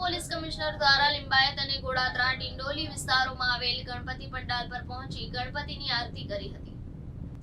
Police commissioner દ્વારા લિંબાયત અને ગોડાદરા ડિંડોલી વિસ્તારોમાં આવેલ ગણપતિ પંડાલ પર પહોંચી ગણપતિની આરતી કરી હતી.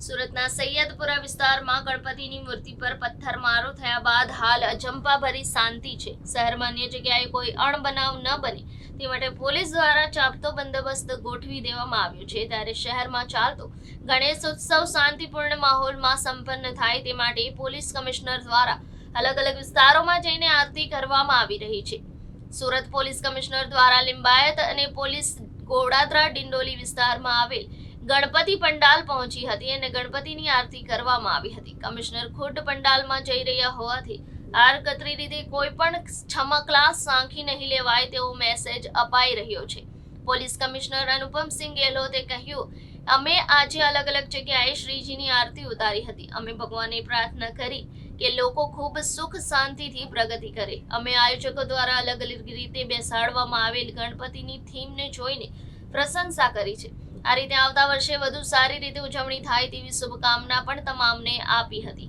સુરતના સૈયદપુરા વિસ્તારમાં ગણપતિની મૂર્તિ પર પથ્થરમારો થયા બાદ હાલ અજંપાભરી શાંતિ છે. શહેરમાં અન્ય જગ્યાએ કોઈ અણબનાવ ન બને. તે માટે પોલીસ દ્વારા ચાપતો બંદોબસ્ત ગોઠવી દેવામાં આવ્યો છે. ત્યારે શહેરમાં ચાલતો ગણેશ ઉત્સવ શાંતિપૂર્ણ માહોલમાં સંપન્ન થાય તે માટે પોલીસ કમિશનર દ્વારા અલગ અલગ વિસ્તારોમાં જઈને આરતી કરવામાં આવી રહી છે. સુરત પોલીસ કમિશનર દ્વારા લિંબાયત અને પોલીસ ગોડાદરા ડિંડોલી વિસ્તારમાં આવેલ ગણપતિ પંડાલ પહોંચી હતી અને ગણપતિની આરતી કરવામાં આવી હતી. કમિશનર ખુદ પંડાલમાં જઈ રહ્યા હોવાથી આડકતરી રીતે કોઈ પણ છમકલા સાંખી નહીં લેવાય તેવો મેસેજ અપાઈ રહ્યો છે. પોલીસ કમિશનર અનુપમસિંહ ગેહલોતે કહ્યું, અમે આજે અલગ અલગ જગ્યાએ શ્રીજીની આરતી ઉતારી હતી. અમે ભગવાનને પ્રાર્થના કરી કે લોકો ખૂબ સુખ શાંતિથી પ્રગતિ કરે. અમે આયોજકો દ્વારા અલગ અલગ રીતે બેસાડવામાં આવેલ ગણપતિની થીમને જોઈને પ્રશંસા કરી છે. આ રીતે આવતા વર્ષે વધુ સારી રીતે ઉજવણી થાય તેવી શુભકામના પણ તમામને આપી હતી.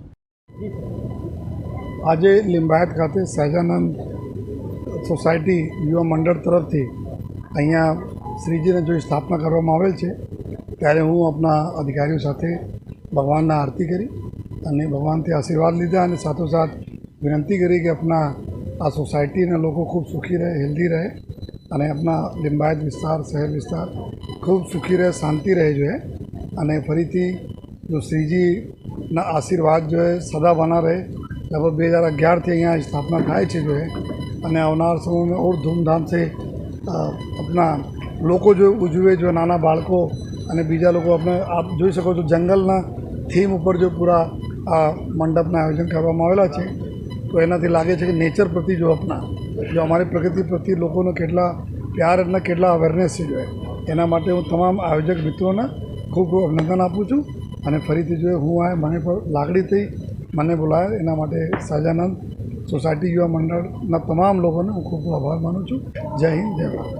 આજે લિંબાયત ખાતે સહજાનંદ સોસાયટી યુવા મંડળ તરફથી અહીંયા શ્રીજીને જો સ્થાપના કરવામાં આવેલ છે. ત્યારે હું આપણા અધિકારીઓ સાથે ભગવાનના આરતી કરી. અને ભગવાનથી આશીર્વાદ લીધા અને સાથોસાથ વિનંતી કરી કે આપણા આ સોસાયટીના લોકો ખૂબ સુખી રહે, હેલ્ધી રહે અને આપણા લિંબાયત વિસ્તાર, શહેર વિસ્તાર ખૂબ સુખી રહે, શાંતિ રહે જોઈએ અને ફરીથી જો શ્રીજીના આશીર્વાદ જો એ સદા બના રહે. લગભગ બે હજાર અગિયારથી અહીંયા સ્થાપના થાય છે જો એ અને આવનાર સમયમાં ઓર ધૂમધામથી આપણા લોકો જો ઉજવે, જો નાના બાળકો અને બીજા લોકો આપણે આપ જોઈ શકો છો જંગલના થીમ ઉપર જો પૂરા આ મંડપના આયોજન કરવામાં આવેલા છે. તો એનાથી લાગે છે કે નેચર પ્રત્યે જો આપના જો અમારી પ્રકૃતિ પ્રત્યે લોકોનો કેટલા પ્યાર અને કેટલા અવેરનેસ છે જોઈએ એના માટે હું તમામ આયોજક મિત્રોને ખૂબ ખૂબ અભિનંદન આપું છું અને ફરીથી જોઈએ હું આ મને પર લાગણી થઈ, મને બોલાયા, એના માટે સાજાનંદ સોસાયટી યુવા મંડળના તમામ લોકોને હું ખૂબ ખૂબ આભાર માનું છું. જય હિન્દ, જય ભારત.